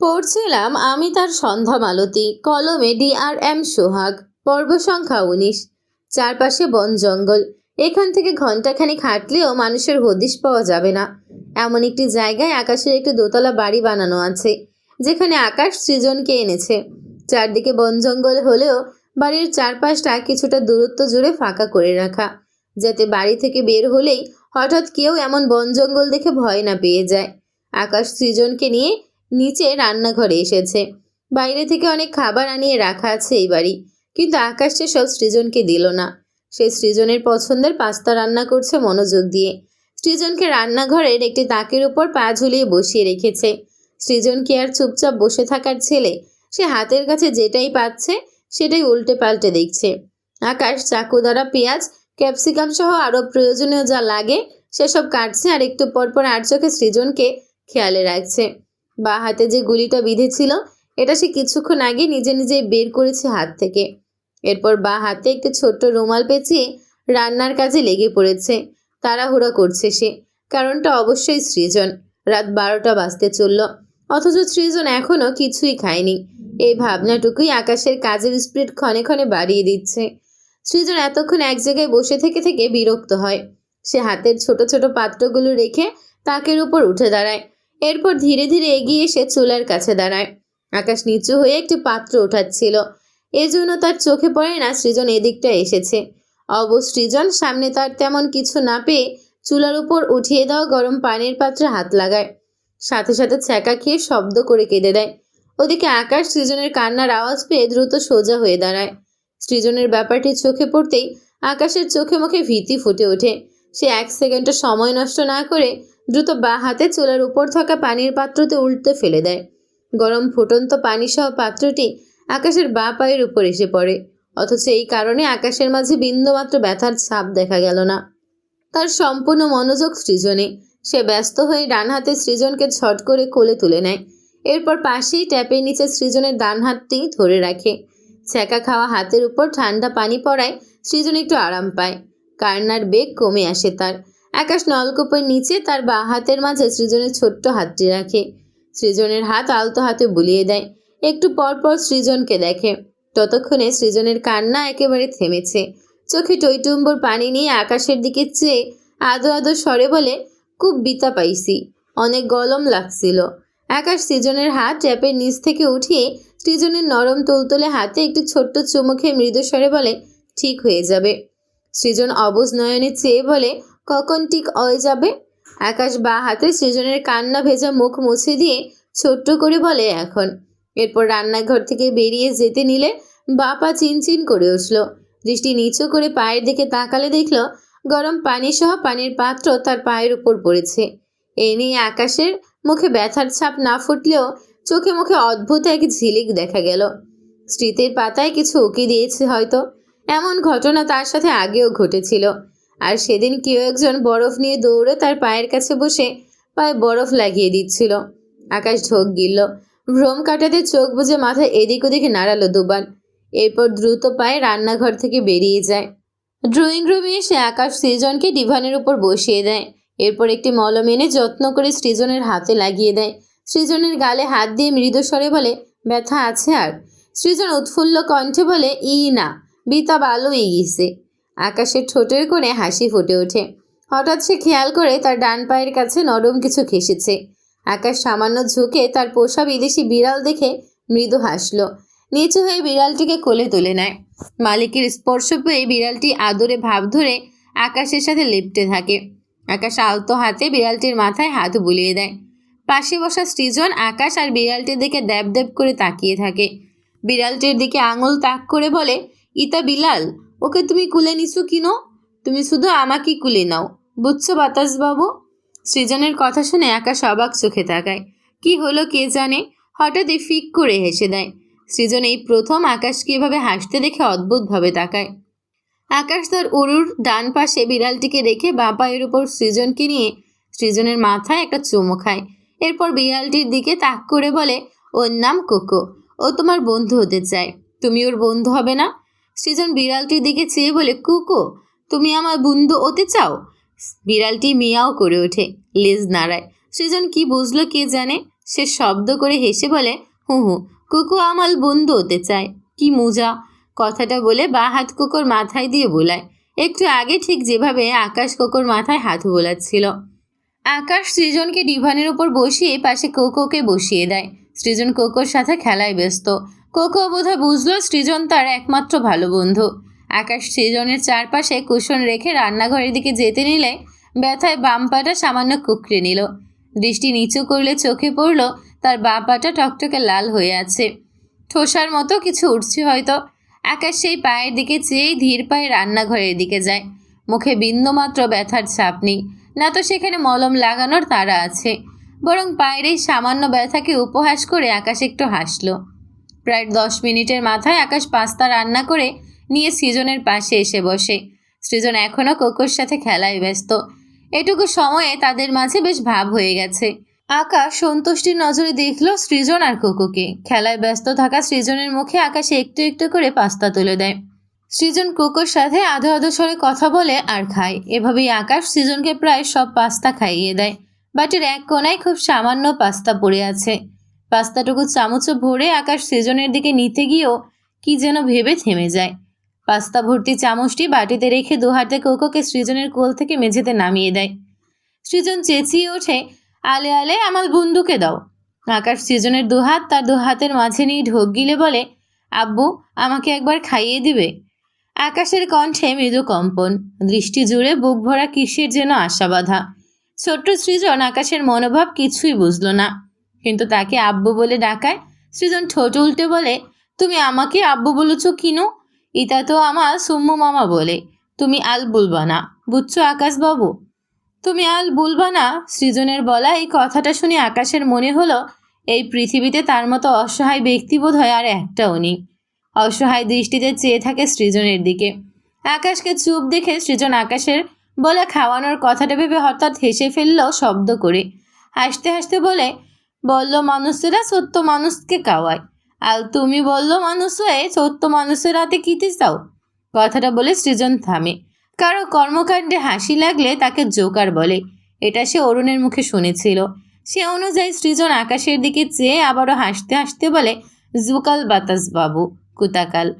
পড়ছিলাম আমি তার সন্ধ্যা মালতী, কলমে ডি আর এম সোহাগ, পর্ব সংখ্যা উনিশ। চারপাশে বন জঙ্গল, এখান থেকে ঘন্টাখানিক হাঁটলেও মানুষের হদিশ পাওয়া যাবে না। এমন একটি জায়গায় আকাশের একটি দোতলা বাড়ি বানানো আছে, যেখানে আকাশ সৃজনকে এনেছে। চারদিকে বন জঙ্গল হলেও বাড়ির চারপাশটা কিছুটা দূরত্ব জুড়ে ফাঁকা করে রাখা, যাতে বাড়ি থেকে বের হলেই হঠাৎ কেউ এমন বন জঙ্গল দেখে ভয় না পেয়ে যায়। আকাশ সৃজনকে নিয়ে নিচে রান্নাঘরে এসেছে। বাইরে থেকে অনেক খাবার আনিয়ে রাখা আছে এই বাড়ি। কিন্তু আকাশ সব সৃজনকে দিল না। সে সৃজনের পছন্দের পাস্তা রান্না করছে মনোযোগ দিয়ে। সৃজনকে রান্নাঘরের একটি তাকের উপর পা ঝুলিয়ে বসিয়ে রেখেছে। সৃজন কি আর চুপচাপ বসে থাকার ছেলে? সে হাতের কাছে যেটাই পাচ্ছে, সেটাই উল্টে পাল্টে দেখছে। আকাশ, চাকু দ্বারা পেঁয়াজ, ক্যাপসিকাম সহ আরও প্রয়োজনীয় যা লাগে, সেসব কাটছে আর একটু পরপর আর চোখে সৃজনকে খেয়ালে রাখছে। বা হাতে যে গুলিটা বিঁধেছিল, এটা সে কিছুক্ষণ আগে নিজে নিজে বের করেছে হাত থেকে। এরপর বা হাতে একটি ছোট্ট রুমাল পেঁচিয়ে রান্নার কাজে লেগে পড়েছে। তাড়াহুড়ো করছে সে, কারণটা অবশ্যই সৃজন। রাত বারোটা বাজতে চলল, অথচ সৃজন এখনও কিছুই খায়নি। এই ভাবনাটুকুই আকাশের কাজের স্পিড ক্ষণে ক্ষণে বাড়িয়ে দিচ্ছে। সৃজন এতক্ষণ এক জায়গায় বসে থেকে থেকে বিরক্ত হয়। সে হাতের ছোট ছোট পাত্রগুলো রেখে তাকের উপর উঠে দাঁড়ায়। এরপর ধীরে ধীরে এগিয়ে এসে চুলার কাছে দাঁড়ায়। আকাশ নিচু হয়ে একটি পাত্র ওঠাচ্ছিল। এজন্য তার চোখে পড়ে না সৃজন এদিকটা এসেছে। অব সৃজন সামনে তার তেমন কিছু না পেয়ে চুলার উপর উঠিয়ে দেওয়া গরম পানির পাত্রে হাত লাগায়। সাথে সাথে ছ্যাঁকা খেয়ে শব্দ করে কেঁদে দেয়। ওদিকে আকাশ সৃজনের কান্নার আওয়াজ পেয়ে দ্রুত সোজা হয়ে দাঁড়ায়। সৃজনের ব্যাপারটি চোখে পড়তেই আকাশের চোখে মুখে ভীতি ফুটে ওঠে। সে এক সেকেন্ডও সময় নষ্ট না করে দ্রুত বা হাতে চুলার উপর থাকা পানির পাত্রতে উল্টে ফেলে দেয়। গরম ফুটন্ত পানি সহ পাত্রটি আকাশের বা পায়ের উপর এসে পড়ে। অথচ এই কারণে আকাশের মাঝে বিন্দুমাত্র ব্যথার ছাপ দেখা গেল না। তার সম্পূর্ণ মনোযোগ সৃজনে। সে ব্যস্ত হয়ে ডান হাতে সৃজনকে ছট করে কোলে তুলে নেয়। এরপর পাশেই ট্যাপের নিচে সৃজনের ডান হাতটি ধরে রাখে। ছ্যাঁকা খাওয়া হাতের উপর ঠান্ডা পানি পড়ায় সৃজন একটু আরাম পায়। কান্নার বেগ কমে আসে তার। আকাশ নলকূপের নিচে তার বা হাতের মাঝে সৃজনের ছোট্ট হাতটি রাখে। সৃজনের হাত আলতো হাতে বুলিয়ে দেয়। একটু পর পর সৃজনকে দেখে। ততক্ষণে সৃজনের কান্না একেবারে থেমেছে। চোখে টইটুম্বর পানি নিয়ে আকাশের দিকে চেয়ে আদো আদো স্বরে বলে, খুব বিতা পাইছি। অনেক গলম লাগছিল। আকাশ সৃজনের হাত ট্যাপের নিচ থেকে উঠিয়ে সৃজনের নরম তুলতুলে হাতে একটি ছোট্ট চুমুখে মৃদু স্বরে বলে, ঠিক হয়ে যাবে। সৃজন অবুজ নয়নে চেয়ে বলে কখন ঠিক হয়ে যাবে? আকাশ বা হাতে সৃজনের কান্না ভেজা মুখ মুছে দিয়ে ছোট্ট করে বলে, এখন। এরপর রান্নাঘর থেকে বেরিয়ে যেতে নিলে বাপা চিনচিন করে উঠল। দৃষ্টি নিচু করে পায়ের দিকে তাকালে দেখল, গরম পানি সহ পানির পাত্র তার পায়ের উপর পড়েছে। এই নিয়ে আকাশের মুখে ব্যথার ছাপ না ফুটলেও চোখে মুখে অদ্ভুত এক ঝিলিক দেখা গেল। স্মৃতির পাতায় কিছু উকি দিয়েছে হয়তো। এমন ঘটনা তার সাথে আগেও ঘটেছিল। আর সেদিন কেউ একজন বরফ নিয়ে দৌড়ে তার পায়ের কাছে বসে পায়ে বরফ লাগিয়ে দিচ্ছিল। আকাশ ঢোক গিলল। ভ্রম কাটাতে চোখ বুজে মাথা এদিক ওদিকে নাড়ালো দুবার। এরপর দ্রুত পায়ে রান্নাঘর থেকে বেরিয়ে যায়। ড্রয়িং রুমে এসে আকাশ সৃজনকে ডিভানের উপর বসিয়ে দেয়। এরপর একটি মলম এনে যত্ন করে সৃজনের হাতে লাগিয়ে দেয়। সৃজনের গালে হাত দিয়ে মৃদু স্বরে বলে, ব্যথা আছে আর? সৃজন উৎফুল্ল কণ্ঠে বলে, ই না বিতা ভালো গিয়েছে আকাশের ঠোঁটের কোণে হাসি ফুটে ওঠে। হঠাৎ সে খেয়াল করে তার ডান পায়ের কাছে নরম কিছু ঘেসেছে আকাশ সামান্য ঝুঁকে তার পোষা বিদেশি বিড়াল দেখে মৃদু হাসল। নিচু হয়ে বিড়ালটিকে কোলে তুলে নেয়। মালিকের স্পর্শ পেয়ে বিড়ালটি আদরে ভাব ধরে আকাশের সাথে লিপটে থাকে। আকাশ আলতো হাতে বিড়ালটির মাথায় হাত বুলিয়ে দেয়। পাশে বসা সৃজন আকাশ আর বিড়ালটির দিকে দ্যাব দ্যাব করে তাকিয়ে থাকে। বিড়ালটির দিকে আঙুল তাক করে বলে, ইতা বিলাল ওকে তুমি কুলে নিছো কিনো? তুমি শুধু আমাকে কুলে নাও, বুঝছ বাতাসবাবু? সৃজনের কথা শুনে আকাশ অবাক চোখে তাকায়। কি হলো কে জানে? হঠাৎই ফিক করে হেসে দেয়। সৃজন এই প্রথম আকাশকে এভাবে হাসতে দেখে অদ্ভুতভাবে তাকায়। আকাশ তার উরুর ডান পাশে বিড়ালটিকে রেখে বাঁ পায়ের উপর সৃজনকে নিয়ে সৃজনের মাথায় একটা চুমো খায়। এরপর বিড়ালটির দিকে তাক করে বলে, ওর নাম কোকো। ও তোমার বন্ধু হতে চায়। তুমি ওর বন্ধু হবে না? সৃজন বিড়ালটির দিকে চেয়ে বলে, কুকো, তুমি আমার বন্ধু হতে চাও? বিড়ালটি মিয়াও করে ওঠে, লেজ নাড়ায়। সৃজন কি বুঝলো কে জানে? সে শব্দ করে হেসে বলে, হু হু, কুকু আমার বন্ধু হতে চায়। কি মোজা! কথাটা বলে বা হাত কুকুর মাথায় দিয়ে বোলায়। একটু আগে ঠিক যেভাবে আকাশ কোকোর মাথায় হাত বোলাচ্ছিল। আকাশ সৃজনকে ডিভানের উপর বসিয়ে পাশে কোকোকে বসিয়ে দেয়। সৃজন কোকোর সাথে খেলায় ব্যস্ত। কোকো বোধহয় বুঝলো সৃজন তার একমাত্র ভালো বন্ধু। আকাশ সৃজনের চারপাশে কুশন রেখে রান্নাঘরের দিকে যেতে নিলে ব্যথায় বাম পাটা সামান্য কুকড়ে নিল। দৃষ্টি নিচু করলে চোখে পড়ল তার বাঁ পাটা টকটকে লাল হয়ে আছে। ঠোসার মতো কিছু উঠছে হয়তো। আকাশ সেই পায়ের দিকে চেয়েই ধীর পায়ে রান্নাঘরের দিকে যায়। মুখে বিন্দুমাত্র ব্যথার ছাপ নেই। না তো সেখানে মলম লাগানোর তারা আছে। বরং পায়ের এই সামান্য ব্যথাকে উপহাস করে আকাশ একটু হাসলো। প্রায় দশ মিনিটের মাথায় আকাশ পাস্তা রান্না করে নিয়ে সৃজনের পাশে এসে বসে। সৃজন এখনও কোকোর সাথে খেলায় ব্যস্ত। এটুকু সময়ে তাদের মাঝে বেশ ভাব হয়ে গেছে। আকাশ সন্তুষ্টির নজরে দেখল সৃজন আর কোকোকে। খেলায় ব্যস্ত থাকা সৃজনের মুখে আকাশে একটু একটু করে পাস্তা তুলে দেয়। সৃজন কোকোর সাথে আধো আধো স্বরে কথা বলে আর খায়। এভাবেই আকাশ সৃজনকে প্রায় সব পাস্তা খাইয়ে দেয়। বাটির এক কোনায় খুব সামান্য পাস্তা পড়ে আছে। পাস্তাটুকু চামচে ভরে আকাশ সৃজনের দিকে নিতে গিয়েও কি যেন ভেবে থেমে যায়। পাস্তা ভর্তি চামচটি বাটিতে রেখে দুহাতে কোকোকে সৃজনের কোল থেকে মেঝেতে নামিয়ে দেয়। সৃজন চেঁচিয়ে ওঠে, আলে আলে, আমার বন্ধুকে দাও। আকাশ সৃজনের দুহাত তার দুহাতের মাঝে নিয়ে ঢোক গিলে বলে, আব্বু, আমাকে একবার খাইয়ে দিবে? আকাশের কণ্ঠে মৃদু কম্পন, দৃষ্টি জুড়ে বুক ভরা কিসের যেন আশা বাঁধা। ছোট্ট সৃজন আকাশের মনোভাব কিছুই বুঝলো না। কিন্তু তাকে আব্বু বলে ডাকায়? সৃজন ঠোঁট উল্টে বলে, তুমি আমাকে আব্বু বলেছ কিনো? এটা তো আমার সুম্মু মামা বলে। তুমি আল বলবা না বুঝছ আকাশবাবু? তুমি আল বলবা না সৃজনের বলা এই কথাটা শুনে আকাশের মনে হলো, এই পৃথিবীতে তার মতো অসহায় ব্যক্তি বোধ হয় আর একটাও নেই অসহায় দৃষ্টিতে চেয়ে থাকে সৃজনের দিকে। আকাশকে চুপ দেখে সৃজন আকাশের বলে খাওয়ানোর কথাটা ভেবে হঠাৎ হেসে ফেলল শব্দ করে। হাসতে হাসতে বলে বলল, মানুষেরা সত্য মানুষকে খাওয়ায়। আর তুমি বলল, মানুষ হয়ে সত্য মানুষের হাতে কিতে চাও? কথাটা বলে সৃজন থামে। কারও কর্মকাণ্ডে হাসি লাগলে তাকে জোকার বলে। এটা সে অরুণের মুখে শুনেছিল। সে অনুযায়ী সৃজন আকাশের দিকে চেয়ে আবারও হাসতে হাসতে বলে, জুকাল বাতাস বাবু, কুতাকাল।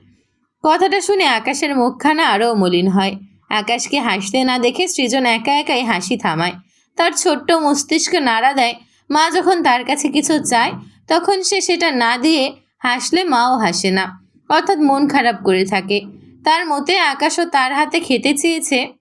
কথাটা শুনে আকাশের মুখখানা আরও মলিন হয়। আকাশকে হাসতে না দেখে সৃজন একা একাই হাসি থামায়। তার ছোট্ট মস্তিষ্ক নাড়া দেয়। মা যখন তার কাছে কিছু চায়, তখন সে সেটা না দিয়ে হাসলে মাও হাসে না। অর্থাৎ মন খারাপ করে থাকে। তার মতে আকাশও তার হাতে খেতে চেয়েছে।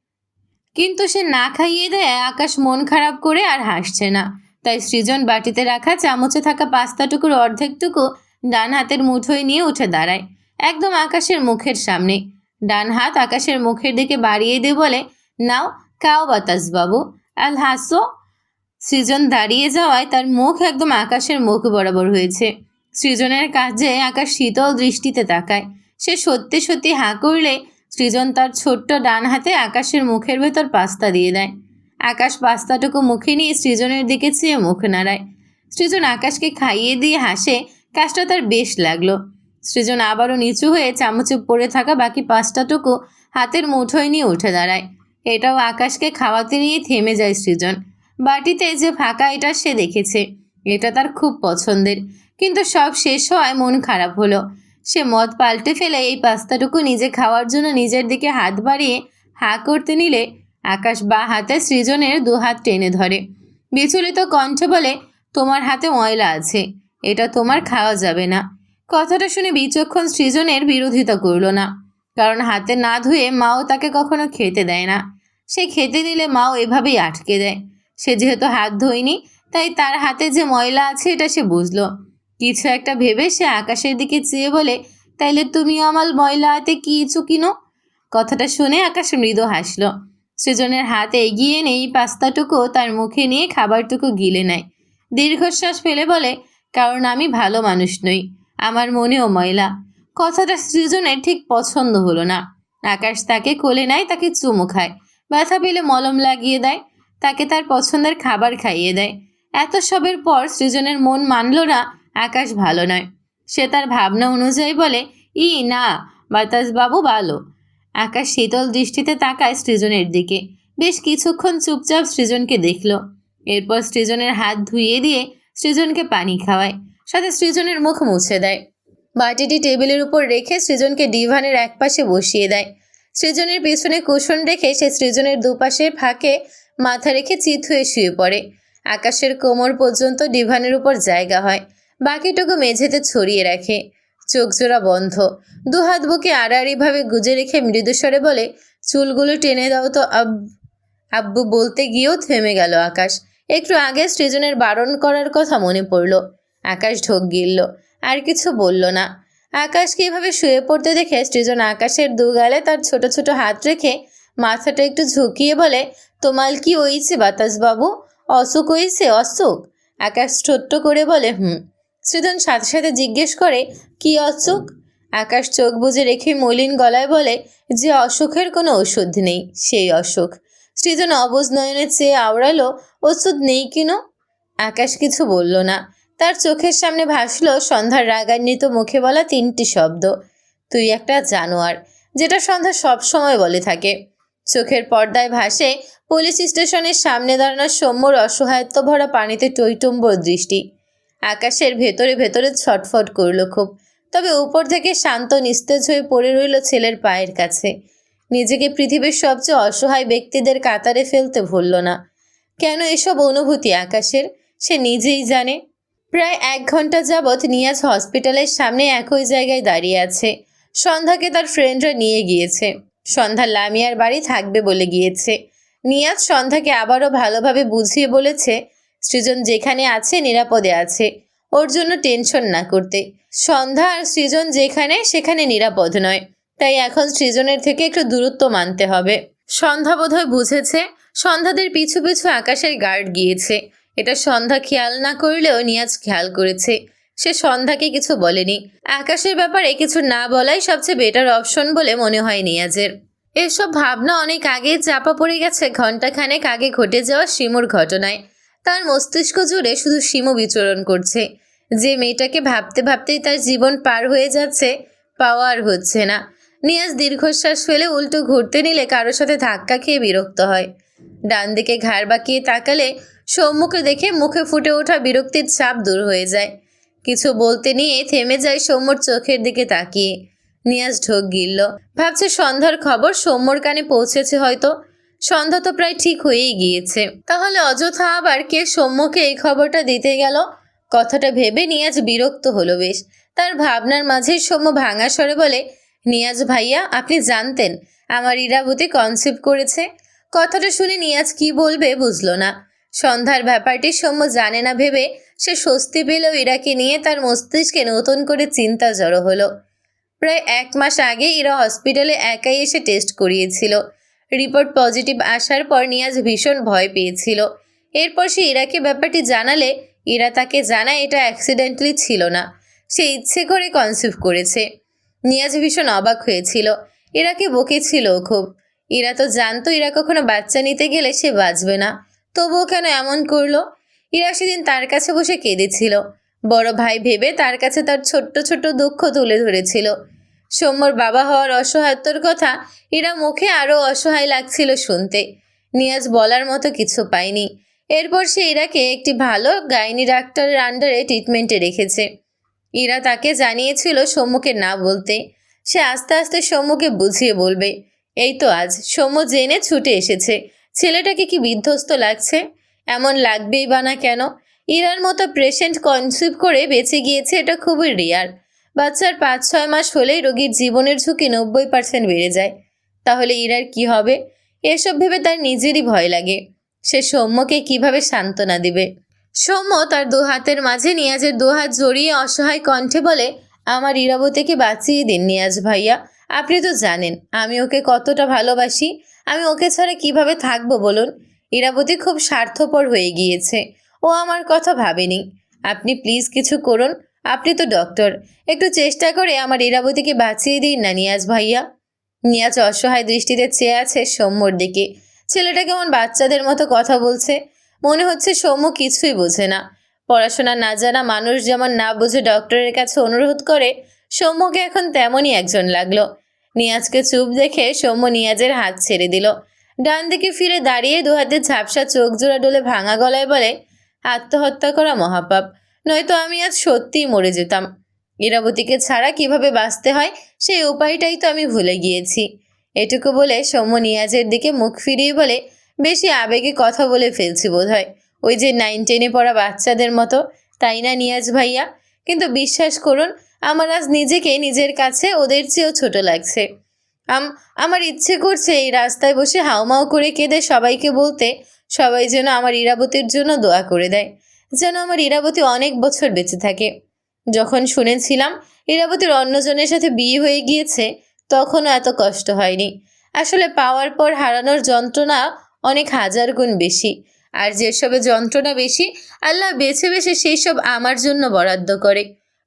কিন্তু সে না খাইয়ে দেয়, আকাশ মন খারাপ করে আর হাসছে না। তাই সৃজন বাটিতে রাখা চামচে থাকা পাস্তাটুকুর অর্ধেকটুকু ডান হাতের মুঠোয় নিয়ে উঠে দাঁড়ায়। একদম আকাশের মুখের সামনে। ডান হাত আকাশের মুখের দিকে বাড়িয়ে দিয়ে বলে, নাও কাও বাতাস বাবু। আল হাসো সৃজন দাঁড়িয়ে যাওয়ায় তার মুখ একদম আকাশের মুখ বরাবর হয়েছে। সৃজনের কাজে আকাশ শীতল দৃষ্টিতে তাকায়। সে সত্যি সত্যি হাঁ করলে সৃজন তার ছোট্ট ডান হাতে আকাশের মুখের ভেতর পাস্তা দিয়ে দেয়। আকাশ পাস্তাটুকু মুখে নিয়ে সৃজনের দিকে চেয়ে মুখ নাড়ায়। সৃজন আকাশকে খাইয়ে দিয়ে হাসে, কাজটা তার বেশ লাগল। সৃজন আবারও নিচু হয়ে চামচে পড়ে থাকা বাকি পাঁচটাটুকু হাতের মুঠোয় নিয়ে উঠে দাঁড়ায়। এটাও আকাশকে খাওয়াতে নিয়ে থেমে যায় সৃজন। বাটিতে যে ফাঁকা এটা সে দেখেছে। এটা তার খুব পছন্দের। কিন্তু সব শেষ হওয়ায় মন খারাপ হলো। সে মদ পাল্টে ফেলে এই পাস্তাটুকু নিজে খাওয়ার জন্য নিজের দিকে হাত বাড়িয়ে হা করতে নিলে আকাশ বা হাতে সৃজনের দু হাত টেনে ধরে। বিচলিত কণ্ঠে বলে, তোমার হাতে ময়লা আছে। এটা তোমার খাওয়া যাবে না। কথাটা শুনে বিচক্ষণ সৃজনের বিরোধিতা করল না। কারণ হাতে না ধুয়ে মাও তাকে কখনো খেতে দেয় না। সে খেতে নিলে মাও এভাবেই আটকে দেয়। সে যেহেতু হাত ধোয়নি, তাই তার হাতে যে ময়লা আছে এটা সে বুঝলো। কিছু একটা ভেবে সে আকাশের দিকে চেয়ে বলে, তাইলে তুমি আমার ময়লা হাতে কি কিনো? কথাটা শুনে আকাশ মৃদু হাসলো। সৃজনের হাত এগিয়ে নেই, পাস্তাটুকু তার মুখে নিয়ে খাবারটুকু গিলে নেয়। দীর্ঘশ্বাস ফেলে বলে, কারণ আমি ভালো মানুষ নই, আমার মনেও ময়লা। কথাটা সৃজনের ঠিক পছন্দ হলো না। আকাশ তাকে কোলে নেয়, তাকে চুমু খায়। ব্যথা পেলে মলম লাগিয়ে দেয়। তাকে তার পছন্দের খাবার খাইয়ে দেয়। এত সবের পর সৃজনের মন মানল না, আকাশ ভালো নয়। সে তার ভাবনা অনুযায়ী বলে, ই, না, বাতাসবাবু ভালো। আকাশ শীতল দৃষ্টিতে তাকায় সৃজনের দিকে। বেশ কিছুক্ষণ চুপচাপ সৃজনকে দেখল। এরপর সৃজনের হাত ধুইয়ে দিয়ে সৃজনকে পানি খাওয়ায়। সাথে সৃজনের মুখ মুছে দেয়। বাটিটি টেবিলের উপর রেখে সৃজনকে ডিভানের একপাশে বসিয়ে দেয়। সৃজনের পেছনে কুশন রেখে সে সৃজনের দুপাশের ফাঁকে মাথা রেখে চিত হয়ে শুয়ে পড়ে। আকাশের কোমর পর্যন্ত ডিভানের উপর জায়গা হয়। বাকিটুকু মেঝেতে ছড়িয়ে রাখে। চোখ জোড়া বন্ধ। দুহাত বুকে আড়াআড়িভাবে গুজে রেখে মৃদুস্বরে বলে, চুলগুলো টেনে দাও তো, আব আব্বু বলতে গিয়েও থেমে গেল আকাশ। একটু আগে সৃজনের বারণ করার কথা মনে পড়ল। আকাশ ঢোক গিলল। আর কিছু বলল না। আকাশকে এভাবে শুয়ে পড়তে দেখে সৃজন আকাশের দুগালে তার ছোট ছোট হাত রেখে মাথাটা একটু ঝুঁকিয়ে বলে তোমার কি হইছে বাতাসবাবু? অসুখ হয়েছে? অসুখ? আকাশ ছোট্ট করে বলে, হুম। সৃজন সাথে সাথে জিজ্ঞেস করে, কি অসুখ? আকাশ চোখ বুজে রেখে মলিন গলায় বলে, যে অসুখের কোনো ওষুধ নেই, সেই অসুখ। সৃজন অবুজ নয়নে চেয়ে আওড়ালো, ওষুধ নেই কিনো? আকাশ কিছু বলল না। তার চোখের সামনে ভাসল সন্ধ্যার রাগান্বিত মুখে বলা তিনটি শব্দ। তুই একটা জানোয়ার, যেটা সন্ধ্যা সব সময় বলে থাকে। চোখের পর্দায় ভাসে পুলিশ স্টেশনের সামনে দাঁড়ানো সৌম্যর অসহায়ত্ব ভরা পানিতে টইটুম্বর দৃষ্টি। আকাশের ভেতরে ভেতরে ছটফট করল খুব। তবে উপর থেকে শান্ত নিস্তেজ হয়ে পড়ে রইল ছেলের পায়ের কাছে। নিজেকে পৃথিবীর সবচেয়ে অসহায় ব্যক্তিদের কাতারে ফেলতে ভুলল না। কেন এসব অনুভূতি আকাশের? সে নিজেই জানে। প্রায় এক ঘণ্টা যাবৎ নিয়াজ হসপিটালের সামনে একই জায়গায় দাঁড়িয়ে আছে। সন্ধ্যাকে তার ফ্রেন্ডরা নিয়ে গিয়েছে। সন্ধ্যা লামিয়ার বাড়ি থাকবে বলে গিয়েছে। নিয়াজ সন্ধ্যাকে আবারও ভালোভাবে বুঝিয়ে বলেছে, সৃজন যেখানে আছে নিরাপদে আছে, ওর জন্য টেনশন না করতে। সন্ধ্যা আর সৃজন যেখানে, সেখানে নিরাপদ নয়। তাই এখন সৃজনের থেকে একটু দূরত্ব মানতে হবে। সন্ধ্যা বোধহয় বুঝেছে, সন্ধ্যাদের পিছু পিছু আকাশের গার্ড গিয়েছে। এটা সন্ধ্যা খেয়াল না করলেও নিয়াজ খেয়াল করেছে। সে সন্ধ্যাকে কিছু বলেনি। আকাশের ব্যাপারে কিছু না বলাই সবচেয়ে বেটার অপশন বলে মনে হয় নিয়াজের। এসব ভাবনা অনেক আগেই চাপা পড়ে গেছে ঘন্টাখানেক আগে ঘটে যাওয়া শিমুর ঘটনায়। তার মস্তিষ্ক জুড়ে শুধু শিমু বিচরণ করছে। যে মেয়েটাকে ভাবতে ভাবতেই তার জীবন পার হয়ে যাচ্ছে, পাওয়া আর হচ্ছে না। নিয়াজ দীর্ঘশ্বাস ফেলে উল্টো ঘুরতে নিলে কারোর সাথে ধাক্কা খেয়ে বিরক্ত হয়। ডান দিকে ঘাড় বাঁকিয়ে তাকালে সম্মুখে দেখে মুখে ফুটে ওঠা বিরক্তির চাপ দূর হয়ে যায়। কিছু বলতে নিয়ে থেমে যায় সৌম্যর চোখের দিকে তাকিয়ে। নিয়াজ ঢোক গিলল। ভাবছে সন্ধ্যার খবর সৌম্যর কানে পৌঁছেছে হয়তো। সন্ধ্যা তো প্রায় ঠিক হয়েই গিয়েছে। তাহলে অযথা আবার কে সৌম্যকে এই খবরটা দিতে গেল? কথাটা ভেবে নিয়াজ বিরক্ত হলো বেশ। তার ভাবনার মাঝে সৌম্য ভাঙা স্বরে বলে, নিয়াজ ভাইয়া, আপনি জানতেন আমার ইরাবতী কনসেপ্ট করেছে? কথাটা শুনে নিয়াজ কি বলবে বুঝলো না। সন্ধ্যার ব্যাপারটি সৌম্য জানে না ভেবে সে স্বস্তি পেল ইরাকে নিয়ে, তার মস্তিষ্কে নতুন করে চিন্তা জড়ো হলো। প্রায় এক মাস আগে ইরা হসপিটালে একাই এসে টেস্ট করিয়েছিল। রিপোর্ট পজিটিভ আসার পর নিয়াজ ভীষণ ভয় পেয়েছিল। এরপর সে ইরাকে ব্যাপারটি জানালে, ইরা তাকে জানায় এটা অ্যাক্সিডেন্টালি ছিল না, সে ইচ্ছে করে কনসিভ করেছে। নিয়াজ ভীষণ অবাক হয়েছিল। ইরাকে বকেছিল খুব। ইরা তো জানতো ইরা কখনো বাচ্চা নিতে গেলে সে বাঁচবে না। তবুও কেন এমন করল? ইরা সেদিন তার কাছে বসে কেঁদেছিল। বড় ভাই ভেবে তার কাছে তার ছোট্ট ছোট্ট দুঃখ তুলে ধরেছিল। সৌম্যর বাবা হওয়ার অসহায়ত্বর কথা এরা মুখে আরও অসহায় লাগছিল শুনতে। নিয়াজ বলার মতো কিছু পায়নি। এরপর সে ইরাকে একটি ভালো গাইনি ডাক্তারের আন্ডারে ট্রিটমেন্টে রেখেছে। ইরা তাকে জানিয়েছিল সৌম্যকে না বলতে। সে আস্তে আস্তে সৌম্যকে বুঝিয়ে বলবে, এই তো আজ। সৌম্য জেনে ছুটে এসেছে। ছেলেটাকে কি বিধ্বস্ত লাগছে? এমন লাগবেই বা না কেন? ইরার মতো পেশেন্ট কনসিভ করে বেঁচে গিয়েছে এটা খুবই রেয়ার বাচ্চার পাঁচ, ছয় মাস হলেই রোগীর জীবনের ঝুঁকি নব্বই পার্সেন্ট বেড়ে যায়। তাহলে ইরার কি হবে? এসব ভেবে তার নিজেরই ভয় লাগে। সে সৌম্যকে কীভাবে সান্ত্বনা দিবে? সৌম্য তার দু হাতের মাঝে নিয়াজের দু হাত জড়িয়ে অসহায় কণ্ঠে বলে, আমার ইরাবতীকে বাঁচিয়ে দিন নিয়াজ ভাইয়া। আপনি তো জানেন, আমি ওকে কতটা ভালোবাসি। আমি ওকে ছাড়া কীভাবে থাকব বলুন? ইরাবতী খুব স্বার্থপর হয়ে গিয়েছে। ও আমার কথা ভাবেনি। আপনি প্লিজ কিছু করুন। আপনি তো ডক্টর একটু চেষ্টা করে আমার ইরাবতীকে বাঁচিয়ে দিন না নিয়াজ ভাইয়া। নিয়াজ অসহায় দৃষ্টিতে চেয়ে আছে সৌম্যর দিকে। ছেলেটা কেমন বাচ্চাদের মতো কথা বলছে? মনে হচ্ছে সৌম্য কিছুই বোঝে না। পড়াশোনা না জানা মানুষ যেমন না বুঝে ডক্টরের কাছে অনুরোধ করে, সৌম্যকে এখন তেমনই একজন লাগল। নিয়াজকে চুপ দেখে সৌম্য নিয়াজের হাত ছেড়ে দিল। ডান দিকে ফিরে দাঁড়িয়ে দু হাতে ঝাপসা চোখ জোড়া ডলে ভাঙা গলায় বলে, আত্মহত্যা করা মহাপাপ। নয়তো আমি আজ সত্যিই মরে যেতাম। ইরাবতীকে ছাড়া কীভাবে বাঁচতে হয়, সেই উপায়টাই তো আমি ভুলে গিয়েছি। এটুকু বলে সৌম্য নিয়াজের দিকে মুখ ফিরিয়ে বলে, বেশি আবেগে কথা বলে ফেলছি বোধহয়। ওই যে নাইন টেনে পড়া বাচ্চাদের মতো। তাই না নিয়াজ ভাইয়া? কিন্তু বিশ্বাস করুন আমার আজ নিজেকে নিজের কাছে ওদের চেয়েও ছোট লাগছে। আম, আমার ইচ্ছে করছে এই রাস্তায় বসে হাউমাউ করে কেঁদে সবাইকে বলতে, সবাই যেন আমার ইরাবতীর জন্য দোয়া করে দেয়, যেন আমার ইরাবতী অনেক বছর বেঁচে থাকে। যখন শুনেছিলাম ইরাবতীর অন্যজনের সাথে বিয়ে হয়ে গিয়েছে, তখনও এত কষ্ট হয়নি। আসলে পাওয়ার পর হারানোর যন্ত্রণা অনেক হাজার গুণ বেশি। আর যেসবে যন্ত্রণা বেশি, আল্লাহ বেছে বেছে সেই সব আমার জন্য বরাদ্দ করে।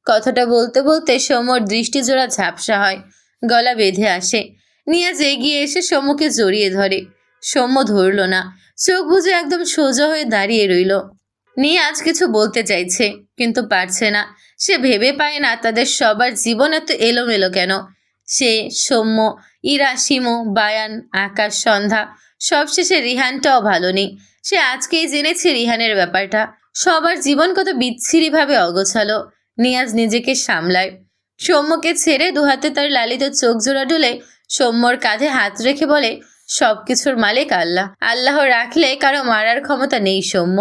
কথাটা বলতে বলতে সৌম্যর দৃষ্টিজোড়া ঝাপসা হয়। গলা বেঁধে আসে। নিয়াজ এগিয়ে এসে সৌম্যকে জড়িয়ে ধরে। সৌম্য ধরল না। চোখ বুজে একদম সোজা হয়ে দাঁড়িয়ে রইল। নিয়াজ কিছু বলতে চাইছে, কিন্তু পারছে না। সে ভেবে পায় না তাদের সবার জীবন এত এলোমেলো কেন। সে, সৌম্য, ইরা, শিমু, বায়ান, আকাশ, সন্ধ্যা, সবশেষে রিহানটাও ভালো নেই। সে আজকেই জেনেছে রিহানের ব্যাপারটা। সবার জীবন কত বিচ্ছিরিভাবে অগোছালো। নিয়াজ নিজেকে সামলায়। সৌম্যকে ছেড়ে দুহাতে তার লালিত চোখ জোড়া ডুলে সৌম্যর কাঁধে হাত রেখে বলে সব কিছুর মালিক আল্লাহ। আল্লাহ রাখলে কারও মারার ক্ষমতা নেই সৌম্য।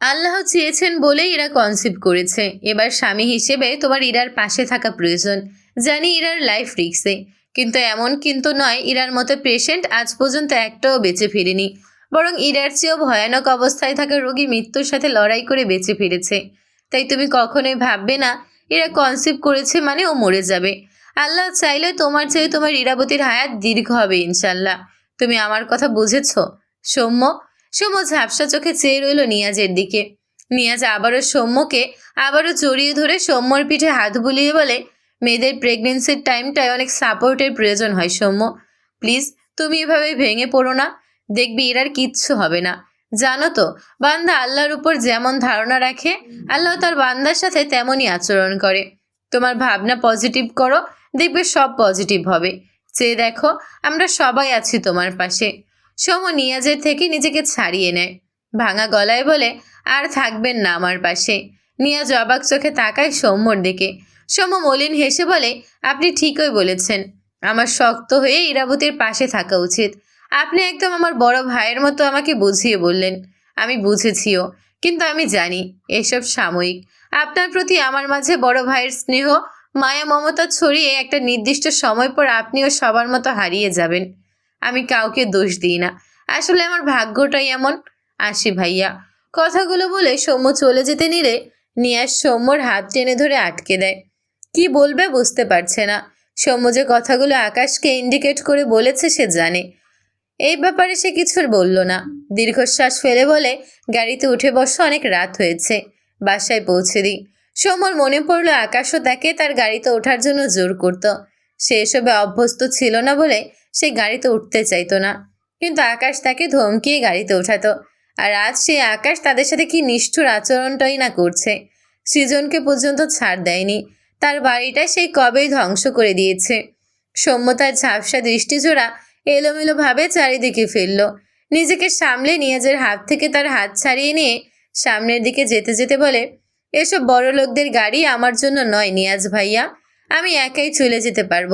আল্লাহ চেয়েছেন বলেই এরা কনসিভ করেছে। এবার স্বামী হিসেবে তোমার ইরার পাশে থাকা প্রয়োজন। জানি ইরার লাইফ রিক্সে কিন্তু এমন কিন্তু নয়, ইরার মতো পেশেন্ট আজ পর্যন্ত একটাও বেঁচে ফিরেনি। বরং ইরার চেয়েও ভয়ানক অবস্থায় থাকা রোগী মৃত্যুর সাথে লড়াই করে বেঁচে ফিরেছে। তাই তুমি কখনোই ভাববে না, এরা কনসিভ করেছে মানে ও মরে যাবে। আল্লাহ চাইলে তোমার চেয়ে তোমার ইরাবতীর হায়াত দীর্ঘ হবে ইনশাল্লাহ। তুমি আমার কথা বুঝেছ? সৌম্য? সৌম্য ঝাপসা চোখে চেয়ে রইল নিয়াজের দিকে। নিয়াজ আবারও সৌম্যকে আবারও জড়িয়ে ধরে সৌম্যর পিঠে হাত বুলিয়ে বলে, মেয়েদের প্রেগনেন্সির টাইমটায় অনেক সাপোর্টের প্রয়োজন হয় সৌম্য। প্লিজ তুমি এভাবে ভেঙে পড়ো না। দেখবি এর আর কিচ্ছু হবে না। জানো তো, বান্দা আল্লাহর উপর যেমন ধারণা রাখে, আল্লাহ তার বান্দার সাথে তেমনই আচরণ করে। তোমার ভাবনা পজিটিভ করো, দেখবে সব পজিটিভ হবে। চেয়ে দেখো, আমরা সবাই আছি তোমার পাশে। সৌম নিয়াজের থেকে নিজেকে ছাড়িয়ে নেয়। ভাঙা গলায় বলে, আর থাকবেন না আমার পাশে। নিয়াজ অবাক চোখে তাকায় সৌম্যর দিকে। সৌম্য মলিন হেসে বলে, আপনি ঠিকই বলেছেন। আমার শক্ত হয়ে ইরাবতীর পাশে থাকা উচিত। আপনি একদম আমার বড় ভাইয়ের মতো আমাকে বুঝিয়ে বললেন। আমি বুঝেছিও, কিন্তু আমি জানি এসব সাময়িক। আপনার প্রতি আমার মাঝে বড় ভাইয়ের স্নেহ, মায়া, মমতা ছড়িয়ে একটা নির্দিষ্ট সময় পর আপনিও সবার মতো হারিয়ে যাবেন। আমি কাউকে দোষ দিই না। আসলে আমার ভাগ্যটাই এমন। আসি ভাইয়া, কথাগুলো বলে সৌম্য চলে যেতে নিলে নিয়াজ সৌম্যর হাত টেনে ধরে আটকে দেয়। কি বলবে বুঝতে পারছে না। সৌম্য যে কথাগুলো আকাশকে ইন্ডিকেট করে বলেছে সে জানে। এই ব্যাপারে সে কিছুর বলল না। দীর্ঘশ্বাস ফেলে বলে, গাড়িতে উঠে বসে অনেক রাত হয়েছে। বাসায় পৌঁছে দিই। সোমর মনে পড়ল আকাশও তাকে তার গাড়িতে ওঠার জন্য জোর করত। সে এসবে অভ্যস্ত ছিল না বলে সে গাড়িতে উঠতে চাইতো না। কিন্তু আকাশ তাকে ধমকিয়ে গাড়িতে ওঠাতো। আর আজ সে আকাশ তাদের সাথে কি নিষ্ঠুর আচরণটাই না করছে। সৃজনকে পর্যন্ত ছাড় দেয়নি। তার বাড়িটা সেই কবেই ধ্বংস করে দিয়েছে। সৌম্য তার ঝাপসা দৃষ্টিজোড়া এলোমেলোভাবে চারিদিকে ফেলল। নিজেকে সামলে নিয়াজের হাত থেকে তার হাত ছাড়িয়ে নিয়ে সামনের দিকে যেতে যেতে বলে, এসব বড় লোকদের গাড়ি আমার জন্য নয় নিয়াজ ভাইয়া, আমি একাই চলে যেতে পারব।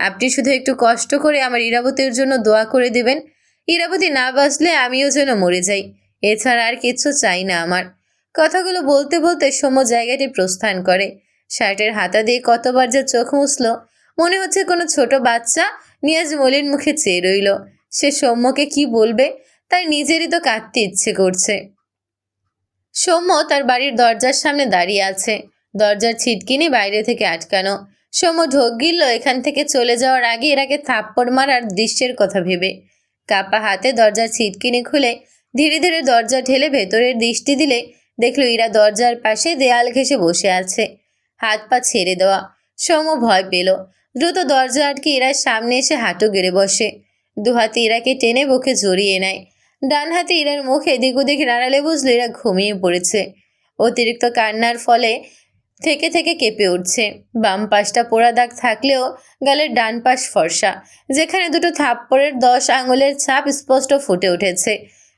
আপনি শুধু একটু কষ্ট করে আমার ইরাবতীর জন্য দোয়া করে দেবেন। ইরাবতী না বাঁচলে আমিও যেন মরে যাই। এছাড়া আর কিছু চাই না আমার। কথাগুলো বলতে বলতে সম জায়গাটি প্রস্থান করে। শার্টের হাতা দিয়ে কতবার যে চোখ মুছল, মনে হচ্ছে কোনো ছোট বাচ্চা নিয়াজ মলিন মুখে চেয়ে রইল। সে সৌম্যকে কি বলবে? তার নিজেরই তো কাঁদতে ইচ্ছে করছে। সৌম্য তার বাড়ির দরজার সামনে দাঁড়িয়ে আছে। দরজার ছিটকিনি বাইরে থেকে আটকানো। সৌম্য ঢোক গিলল এখান থেকে চলে যাওয়ার আগে এরাকে থাপ্পড় মারার দৃশ্যের কথা ভেবে। কাপা হাতে দরজার ছিটকিনি খুলে ধীরে ধীরে দরজা ঠেলে ভেতরের দৃষ্টি দিলে দেখল ইরা দরজার পাশে দেয়াল ঘেঁষে বসে আছে। হাত পা ছেড়ে দেওয়া। সৌম্য ভয় পেল। দ্রুত দরজা আটকে ইরার সামনে এসে হাঁটু গেড়ে বসে। দুহাতে ইরাকে টেনে বুকে জড়িয়ে নেয়। ডান হাতে ইরার মুখ এদিক ওদিক নাড়ালে বুঝলো ইরা ঘুমিয়ে পড়েছে। অতিরিক্ত কান্নার ফলে থেকে থেকে কেঁপে উঠছে। বাম পাশটা পোড়া দাগ থাকলেও গালের ডান পাশ ফর্সা, যেখানে দুটো থাপ্পড়ের দশ আঙুলের ছাপ স্পষ্ট ফুটে উঠেছে।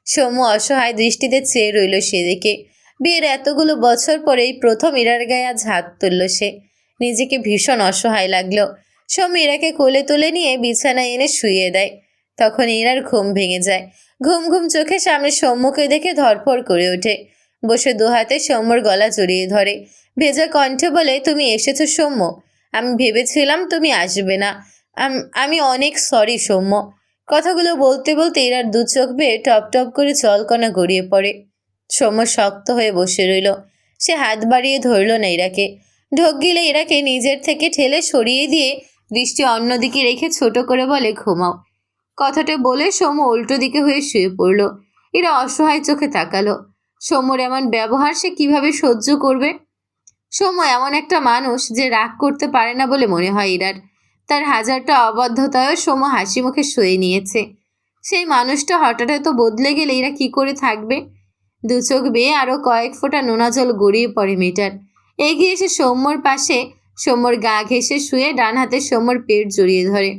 সৌম্য অসহায় দৃষ্টিতে চেয়ে রইল সেদিকে। বিয়ের এতগুলো বছর পরেই প্রথম ইরার গায়ে আজ হাত তুলল সে। নিজেকে ভীষণ অসহায় লাগল। সৌম্য ইরাকে কোলে তুলে নিয়ে বিছানায় এনে শুইয়ে দেয়। তখন ইরার ঘুম ভেঙে যায়। ঘুম ঘুম চোখে সামনে সৌম্যকে দেখে ধরফর করে ওঠে। বসে দু হাতে সৌম্যর গলা জড়িয়ে ধরে। ভেজা কণ্ঠে বলে, তুমি এসেছ সৌম্য। আমি ভেবেছিলাম তুমি আসবে না। আমি অনেক সরি সৌম্য। কথাগুলো বলতে বলতে ইরার দু চোখ বেয়ে টপ টপ করে জলকণা গড়িয়ে পড়ে। সৌম্য শক্ত হয়ে বসে রইল। সে হাত বাড়িয়ে ধরল না ইরাকে ঢোক গিলে ইরাকে নিজের থেকে ঠেলে সরিয়ে দিয়ে দৃষ্টি অন্যদিকে রেখে ছোট করে বলে, ঘুমাও। কথাটা বলে সৌম্য উল্টো দিকে হয়ে শুয়ে পড়ল। এরা অসহায় চোখে তাকালো। সৌম্যর এমন ব্যবহার সে কীভাবে সহ্য করবে? সৌম্য এমন একটা মানুষ যে রাগ করতে পারে না বলে মনে হয় ইরার। তার হাজারটা অবাধ্যতায়ও সৌম্য হাসি মুখে শুয়ে নিয়েছে। সেই মানুষটা হঠাৎ এত বদলে গেলে এরা কি করে থাকবে? দু চোখ বেয়ে আরও কয়েক ফোঁটা নোনা জল গড়িয়ে পড়ে মেয়েটার। এগিয়ে এসে সৌম্যর পাশে, সৌম্যর গা ঘেঁষে শুয়ে ডান হাতে সৌম্যর পেট জড়িয়ে ধরে।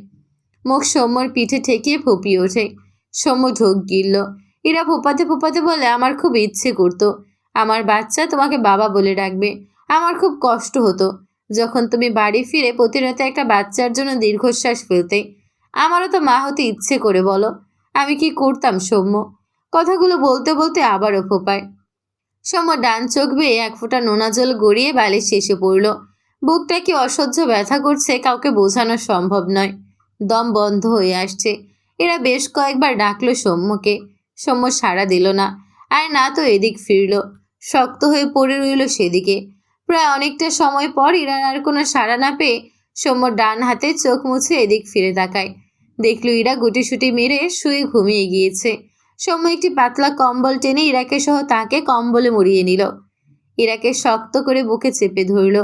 মুখ সৌম্যর পিঠে ঠেকিয়ে ফুপিয়ে ওঠে। সৌম্য ঢোক গিলল, এরা ফোপাতে ফোপাতে বলে আমার খুব ইচ্ছে করতো। আমার বাচ্চা তোমাকে বাবা বলে ডাকবে। আমার খুব কষ্ট হতো। যখন তুমি বাড়ি ফিরে প্রতি রাতে একটা বাচ্চার জন্য দীর্ঘশ্বাস ফেলতে, আমারও তো মা হতে ইচ্ছে করে বলো। আমি কি করতাম সৌম্য? কথাগুলো বলতে বলতে আবারও ফোপায়। সৌম্য ডান চোখ বেয়ে এক ফোঁটা নোনা জল গড়িয়ে বালিশ এসে পড়ল। বুকটা কি অসহ্য ব্যথা করছে কাউকে বোঝানো সম্ভব নয়। দম বন্ধ হয়ে আসছে। এরা বেশ কয়েকবার ডাকলো সৌম্যকে। সৌম্য সাড়া দিল না, আর না তো এদিক ফিরল। শক্ত হয়ে পড়ে রইল সেদিকে। প্রায় অনেকটা সময় পর ইরার আর কোনো সাড়া না পেয়ে সৌম্য ডান হাতে চোখ মুছে এদিক ফিরে তাকায়। দেখল ইরা গুটিসুটি মেরে শুয়ে ঘুমিয়ে গিয়েছে। সৌম্য একটি পাতলা কম্বল টেনে ইরাকে সহ তাকে কম্বলে মুড়িয়ে নিল। ইরাকে শক্ত করে বুকে চেপে ধরল।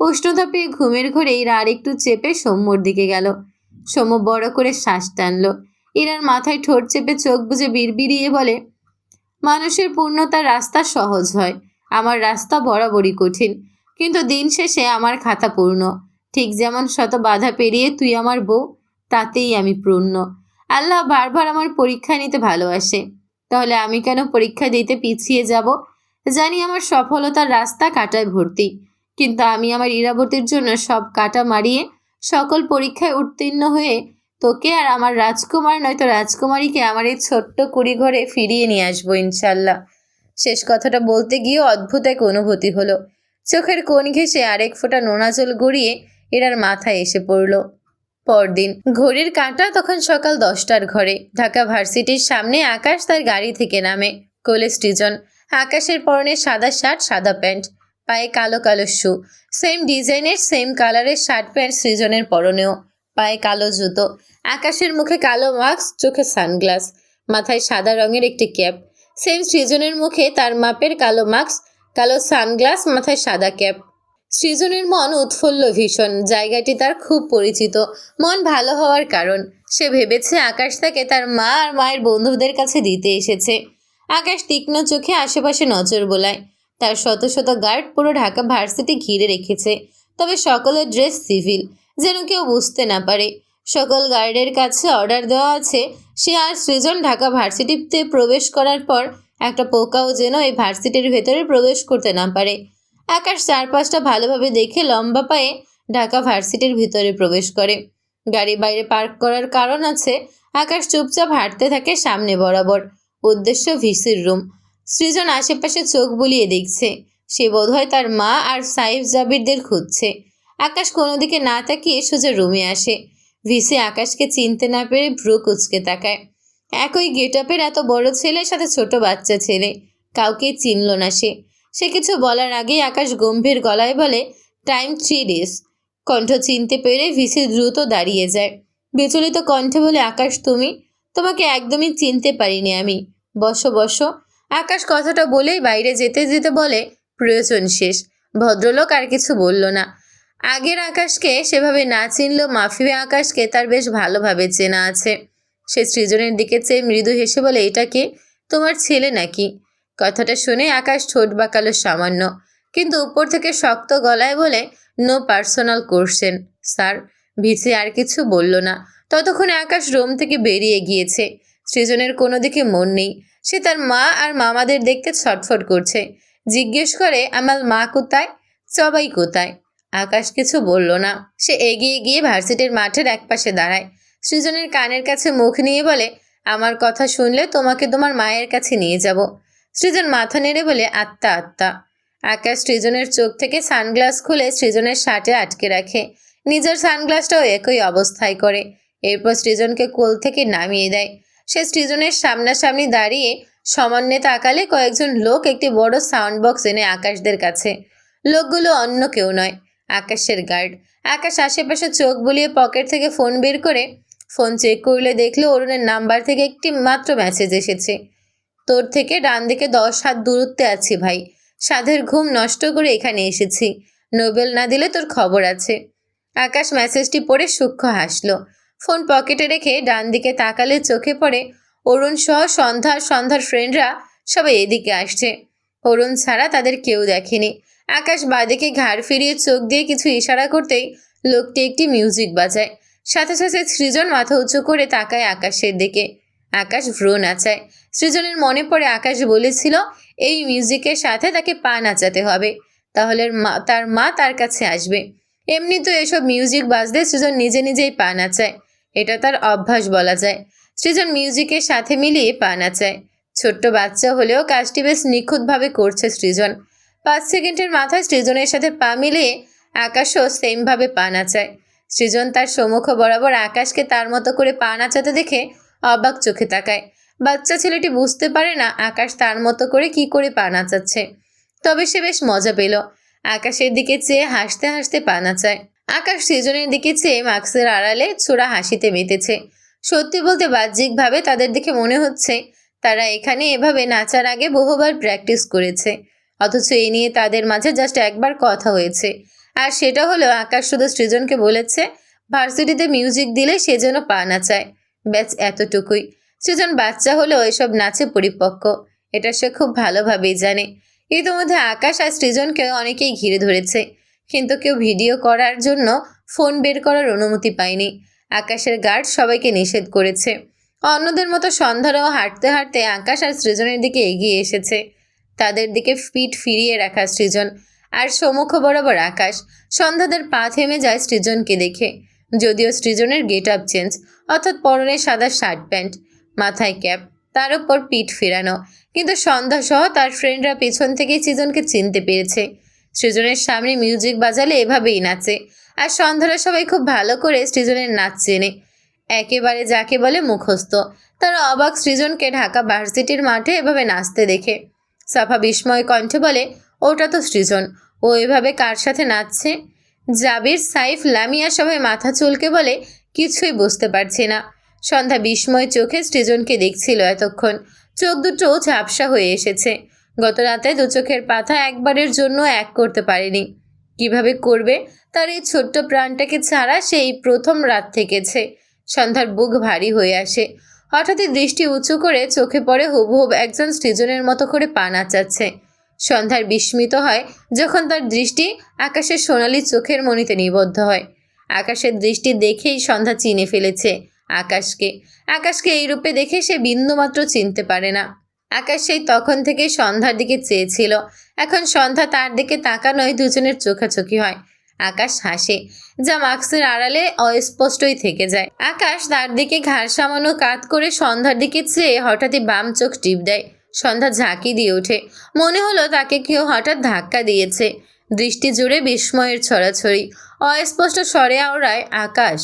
উষ্ণতা পেয়ে ঘুমের ঘরে ইরা আরেকটু চেপে সৌম্যর দিকে গেল। সৌম্য বড় করে শ্বাস টানল। ইরার মাথায় ঠোঁট চেপে চোখ বুজে বিড়বিড়িয়ে বলে, মানুষের পূর্ণতার রাস্তা সহজ হয়। আমার রাস্তা বরাবরই কঠিন। কিন্তু দিন শেষে আমার খাতা পূর্ণ। ঠিক যেমন শত বাধা পেরিয়ে তুই আমার বউ, তাতেই আমি পূর্ণ। আল্লাহ বারবার আমার পরীক্ষা নিতে ভালোবাসে। তাহলে আমি কেন পরীক্ষা দিতে পিছিয়ে যাব? জানি আমার সফলতার রাস্তা কাটায় ভর্তি, কিন্তু আমি আমার ইরাবতীর জন্য সব কাটা মারিয়ে সকল পরীক্ষায় উত্তীর্ণ হয়ে তোকে আর আমার রাজকুমার নয়তো রাজকুমারীকে আমার এই ছোট্ট কুড়ি ঘরে ফিরিয়ে নিয়ে আসব ইনশাল্লাহ শেষ কথাটা বলতে গিয়ে অদ্ভুত এক অনুভূতি হলো। চোখের কোণ ঘেঁষে আরেক ফোঁটা নোনা জল গড়িয়ে এরার মাথায় এসে পড়ল। পরদিন ঘড়ির কাঁটা তখন সকাল দশটার ঘরে। ঢাকা ভার্সিটির সামনে আকাশ তার গাড়ি থেকে নামে। কোলে সৃজন, আকাশের পরনে সাদা শার্ট, সাদা প্যান্ট, পায়ে কালো কালো শু। সেম ডিজাইনের, সেম কালারের শার্ট প্যান্ট সৃজনের পরনেও। পায়ে কালো জুতো, আকাশের মুখে কালো মাস্ক, চোখে সানগ্লাস, মাথায় সাদা রঙের একটি ক্যাপ। সেম সৃজনের মুখে তার মাপের কালো মাস্ক, কালো সানগ্লাস, মাথায় সাদা ক্যাপ। সৃজনের মন উৎফুল্ল ভীষণ। জায়গাটি তার খুব পরিচিত। মন ভালো হওয়ার কারণ। সে ভেবেছে আকাশ তাকে তার মা আর মায়ের বন্ধুদের কাছে দিতে এসেছে। আকাশ তীক্ষ্ণ চোখে আশেপাশে নজর বোলায়। তার শত শত গার্ড পুরো ঢাকা ভার্সিটি ঘিরে রেখেছে। তবে সকলের ড্রেস সিভিল, যেন কেউ বুঝতে না পারে। সকল গার্ডের কাছে অর্ডার দেওয়া আছে, সে আর সৃজন ঢাকা ভার্সিটিতে প্রবেশ করার পর একটা পোকাও যেন এই ভার্সিটির ভেতরে প্রবেশ করতে না পারে। আকাশ চারপাশটা ভালোভাবে দেখে লম্বা পায়ে ঢাকা ভার্সিটির ভিতরে প্রবেশ করে। গাড়ি বাইরে পার্ক করার কারণ আছে, আকাশ চুপচাপ হাঁটতে থাকে সামনে বরাবর। উদ্দেশ্য ভিসির রুম। সৃজন আশেপাশে চোখ বুলিয়ে দেখছে। সে বোধহয় তার মা আর সাইফ জাবিরদের খুঁজছে। আকাশ কোনো দিকে না তাকিয়ে সোজা রুমে আসে। ভিসি আকাশকে চিনতে না পেরে ভ্রু কুচকে তাকায়। একই গেট আপের এত বড় ছেলের সাথে ছোট বাচ্চা ছেলে। কাউকে চিনল না সে। সে কিছু বলার আগেই আকাশ গম্ভীর গলায় বলে টাইম থ্রি ডেজ কণ্ঠ চিনতে পেরে ভিসি দ্রুত দাঁড়িয়ে যায়। বিচলিত কণ্ঠে বলে, আকাশ, তুমি? তোমাকে একদমই চিনতে পারিনি আমি। বসো বসো। আকাশ কথাটা বলেই বাইরে যেতে যেতে বলে, প্রয়োজন শেষ। ভদ্রলোক আর কিছু বলল না। আগের আকাশকে সেভাবে না চিনলেও মাফিয়া আকাশকে তার বেশ ভালোভাবে চেনা আছে। সে সৃজনের দিকে চেয়ে মৃদু হেসে বলে, এটা কে? তোমার ছেলে নাকি? কথাটা শুনে আকাশ ঠোঁট বাঁকালো সামান্য, কিন্তু উপর থেকে শক্ত গলায় বলে no personal question sir VC আর কিছু বলল না। ততক্ষণে আকাশ রোম থেকে বেরিয়ে গিয়েছে। সৃজনের কোনো দিকে মন নেই। সে তার মা আর মামাদের দেখতে ছটফট করছে। জিজ্ঞেস করে, আমার মা কোথায়? সবাই কোথায়? আকাশ কিছু বলল না। সে এগিয়ে গিয়ে ভার্সিটির মাঠের একপাশে দাঁড়ায়। সৃজনের কানের কাছে মুখ নিয়ে বলে, আমার কথা শুনলে তোমাকে তোমার মায়ের কাছে নিয়ে যাব। সৃজন মাথা নেড়ে বলে, আত্মা আত্মা। আকাশ সৃজনের চোখ থেকে সানগ্লাস খুলে সৃজনের শার্টে আটকে রাখে। নিজের সানগ্লাসটাও একই অবস্থায় করে। এরপর সৃজনকে কোল থেকে নামিয়ে দেয়। সে সৃজনের সামনাসামনি দাঁড়িয়ে সামান্যে তাকালে কয়েকজন লোক একটি বড় সাউন্ড বক্স এনে আকাশদের কাছে। লোকগুলো অন্য কেউ নয়, আকাশের গার্ড আকাশ আশেপাশে চোখ বুলিয়ে পকেট থেকে ফোন বের করে ফোন চেক করলে দেখল অরুণের নাম্বার থেকে একটি মাত্র মেসেজ এসেছে। তোর থেকে ডান দিকে দশ হাত দূরত্বে আছি ভাই। সাধের ঘুম নষ্ট করে এখানে এসেছি। নোবেল না দিলে তোর খবর আছে। আকাশ মেসেজটি পড়ে সূক্ষ্ম হাসলো। ফোন পকেটে রেখে ডান দিকে তাকালে চোখে পড়ে অরুণ সহ সন্ধ্যা সন্ধ্যার ফ্রেন্ডরা সবাই এদিকে আসছে। অরুণ ছাড়া তাদের কেউ দেখেনি। আকাশ বাদিকে ঘাড় ফিরিয়ে চোখ দিয়ে কিছু ইশারা করতেই লোকটি একটি মিউজিক বাজায়। সাথে সাথে সৃজন মাথা উঁচু করে তাকায় আকাশের দিকে। আকাশ ভ্রু নাচায়। সৃজনের মনে পড়ে আকাশ বলেছিল, এই মিউজিকের সাথে তাকে পা নাচাতে হবে। তাহলে মা, তার মা তার কাছে আসবে। এমনি তো এসব মিউজিক বাজলে সৃজন নিজে নিজেই পা নাচায়। এটা তার অভ্যাস বলা যায়। সৃজন মিউজিকের সাথে মিলিয়ে পা নাচায়। ছোট্ট বাচ্চা হলেও কাজটি বেশ নিখুঁতভাবে করছে সৃজন। পাঁচ সেকেন্ডের মাথায় সৃজনের সাথে পা মিলিয়ে আকাশও সেমভাবে পা নাচায়। সৃজন তার সম্মুখ বরাবর আকাশকে তার মতো করে পা নাচাতে দেখে অবাক চোখে তাকায়। বাচ্চা ছেলেটি বুঝতে পারে না আকাশ তার মতো করে কি করে পা নাচাচ্ছে। তবে সে বেশ মজা পেল। আকাশের দিকে চেয়ে হাসতে হাসতে পা নাচায়। আকাশ সৃজনের দিকে চেয়ে মাস্কের আড়ালে ছোড়া হাসিতে মেতেছে। সত্যি বলতে বাহ্যিকভাবে তাদের দেখে মনে হচ্ছে তারা এখানে এভাবে নাচার আগে বহুবার প্র্যাকটিস করেছে। অথচ এ নিয়ে তাদের মাঝে জাস্ট একবার কথা হয়েছে। আর সেটা হলো আকাশ শুধু সৃজনকে বলেছে, ভার্সিটিতে মিউজিক দিলে সে যেন পা নাচায়। ব্যাস এতটুকুই। সৃজন বাচ্চা হলেও এসব নাচে পরিপক্ক। এটা সে খুব ভালোভাবেই জানে। ইতিমধ্যে আকাশ আর সৃজনকে অনেকেই ঘিরে ধরেছে। কিন্তু কেউ ভিডিও করার জন্য ফোন বের করার অনুমতি পায়নি। আকাশের গার্ড সবাইকে নিষেধ করেছে। অন্যদের মতো সন্ধ্যারাও হাঁটতে হাঁটতে আকাশ আর সৃজনের দিকে এগিয়ে এসেছে। তাদের দিকে পিঠ ফিরিয়ে রাখা সৃজন। আর সমুখ বরাবর আকাশ। সন্ধ্যাদের পা থেমে যায় সৃজনকে দেখে। যদিও সৃজনের গেট আপ চেঞ্জ, অর্থাৎ পরনে সাদা শার্ট প্যান্ট। মাথায় ক্যাপ, তার উপর পিঠ ফেরানো। কিন্তু সন্ধ্যা সহ তার ফ্রেন্ডরা পেছন থেকেই সৃজনকে চিনতে পেরেছে। সৃজনের সামনে মিউজিক বাজালে এভাবেই নাচে। আর সন্ধ্যারা সবাই খুব ভালো করে সৃজনের নাচ চেনে। একেবারে যাকে বলে মুখস্থ। তারা অবাক সৃজনকে ঢাকা ভার্সিটির মাঠে এভাবে নাচতে দেখে। সাফা বিস্ময় কণ্ঠে বলে, ওটা তো সৃজন। ও এভাবে কার সাথে নাচছে? জাবির সাইফ লামিয়া সবাই মাথা চুলকে বলে, কিছুই বুঝতে পারছি না। সন্ধ্যা বিস্ময় চোখে সৃজনকে দেখছিল এতক্ষণ। চোখ দুটো ঝাপসা হয়ে এসেছে। গত রাতে দু চোখের পাথা একবারের জন্য এক করতে পারেনি। কীভাবে করবে? তার এই ছোট্ট প্রাণটাকে ছাড়া সেই প্রথম রাত থেকেছে। সন্ধ্যার বুক ভারী হয়ে আসে। হঠাৎই দৃষ্টি উঁচু করে চোখে পড়ে হুবহুব একজন সৃজনের মতো করে পা নাচাচ্ছে। সন্ধ্যার বিস্মিত হয় যখন তার দৃষ্টি আকাশের সোনালি চোখের মণিতে নিবদ্ধ হয়। আকাশের দৃষ্টি দেখেই সন্ধ্যা চিনে ফেলেছে। আকাশকে। আকাশকে এই রূপে দেখে সে বিন্দুমাত্র চিনতে পারে না। আকাশ সেই তখন থেকেই সন্ধ্যার দিকে চেয়েছিল। এখন সন্ধ্যা তার দিকে তাকানোয় দুজনের চোখাচোখি হয়। আকাশ হাসে, যা মাস্কের আড়ালে অস্পষ্টই থেকে যায়। আকাশ তার দিকে ঘাড় সামানো কাত করে সন্ধ্যার দিকে চেয়ে হঠাৎই বাম চোখ টিপ দেয়। সন্ধ্যা ঝাঁকি দিয়ে ওঠে। মনে হলো তাকে কেউ হঠাৎ ধাক্কা দিয়েছে। দৃষ্টি জুড়ে বিস্ময়ের ছড়াছড়ি। অস্পষ্ট স্বরে আওড়ায়, আকাশ।